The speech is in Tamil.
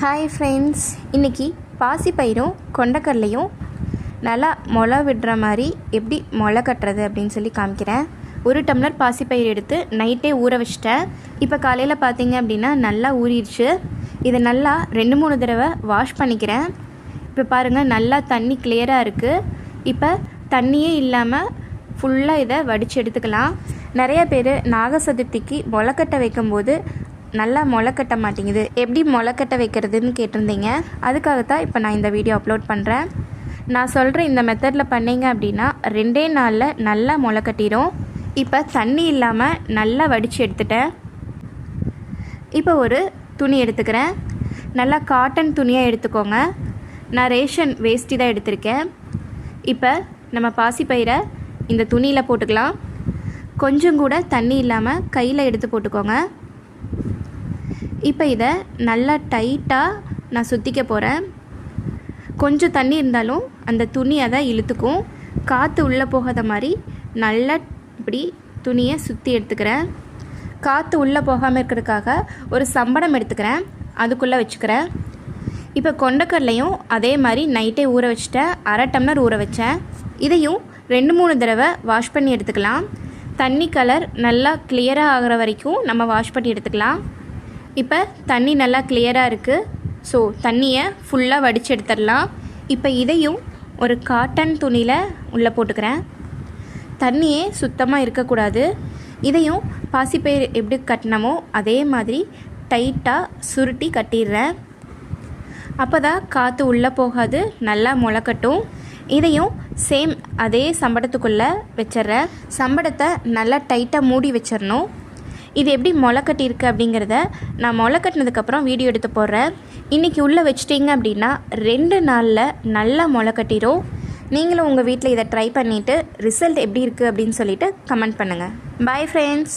ஹாய் ஃப்ரெண்ட்ஸ் இன்றைக்கி பாசிப்பயிரும் கொண்டக்கடலையும் நல்லா முளை விடுற மாதிரி எப்படி முளை கட்டுறது அப்படின்னு சொல்லி காமிக்கிறேன். ஒரு டம்ளர் பாசிப்பயிர் எடுத்து நைட்டே ஊற வச்சிட்டேன். இப்போ காலையில் பார்த்தீங்க அப்படின்னா நல்லா ஊறிடுச்சு. இதை நல்லா ரெண்டு மூணு தடவை வாஷ் பண்ணிக்கிறேன். இப்போ பாருங்கள் நல்லா தண்ணி கிளியராக இருக்குது இப்போ தண்ணியே இல்லாமல் ஃபுல்லாக இதை வடித்து எடுத்துக்கலாம். நிறைய பேர் நாக சதுர்த்திக்கு முளைக்கட்டை வைக்கும்போது நல்லா முளைக்கட்ட மாட்டேங்குது. எப்படி முளைக்கட்ட வைக்கிறதுன்னு கேட்டிருந்தீங்க. அதுக்காகத்தான் இப்போ நான் இந்த வீடியோ அப்லோட் பண்ணுறேன் நான் சொல்கிற இந்த மெத்தடில் பண்ணீங்க அப்படின்னா ரெண்டே நாளில் நல்லா முளைக்கட்டிடும் இப்போ தண்ணி இல்லாமல் நல்லா வடித்து எடுத்துட்டேன். இப்போ ஒரு துணி எடுத்துக்கிறேன். நல்லா காட்டன் துணியாக எடுத்துக்கோங்க. நான் ரேஷன் வேஷ்டி தான் எடுத்திருக்கேன். இப்போ நம்ம பாசிப்பயிரை இந்த துணியில் போட்டுக்கலாம். கொஞ்சம் கூட தண்ணி இல்லாமல் கையில் எடுத்து போட்டுக்கோங்க. இப்போ இதை நல்லா டைட்டாக நான் சுற்றிக்க போகிறேன் கொஞ்சம் தண்ணி இருந்தாலும் அந்த துணி அதை இழுத்துக்கும். காற்று உள்ளே போகாத மாதிரி நல்லா இப்படி துணியை சுற்றி எடுத்துக்கிறேன். காற்று உள்ளே போகாமல் இருக்கிறதுக்காக ஒரு சம்படம் எடுத்துக்கிறேன். அதுக்குள்ளே வச்சுக்கிறேன். இப்போ கொண்டக்கடலையும் அதே மாதிரி நைட்டே ஊற வச்சுட்டேன் அரை டம்ளர் ஊற வச்சேன். இதையும் ரெண்டு மூணு தடவை வாஷ் பண்ணி எடுத்துக்கலாம். தண்ணி கலர் நல்லா கிளியராக ஆகிற வரைக்கும் நம்ம வாஷ் பண்ணி எடுத்துக்கலாம். இப்போ தண்ணி நல்லா கிளியராக இருக்குது ஸோ தண்ணியை ஃபுல்லாக வடித்து எடுத்துடலாம் இப்போ இதையும் ஒரு காட்டன் துணியில் உள்ளே போட்டுக்கிறேன். தண்ணியே சுத்தமாக இருக்கக்கூடாது. இதையும் பாசிப்பயிர் எப்படி கட்டினமோ அதே மாதிரி டைட்டாக சுருட்டி கட்டிடுறேன். அப்போ தான் காற்று உள்ளே போகாது நல்லா முளைக்கட்டும். இதையும் சேம் அதே சம்படத்துக்குள்ளே வச்சிட்றேன். சம்படத்தை நல்லா டைட்டாக மூடி வச்சிடணும். இது எப்படி முளை கட்டியிருக்கு அப்படிங்கிறத நான் முளை கட்டினதுக்கப்புறம் வீடியோ எடுத்து போடுறேன். இன்றைக்கி உள்ளே வச்சிட்டிங்க அப்படின்னா ரெண்டு நாளில் நல்லா முளை கட்டிடும் நீங்களும் உங்கள் வீட்டில் இதை ட்ரை பண்ணிவிட்டு ரிசல்ட் எப்படி இருக்குது அப்படின்னு சொல்லிட்டு கமெண்ட் பண்ணுங்கள் பாய் ஃப்ரெண்ட்ஸ்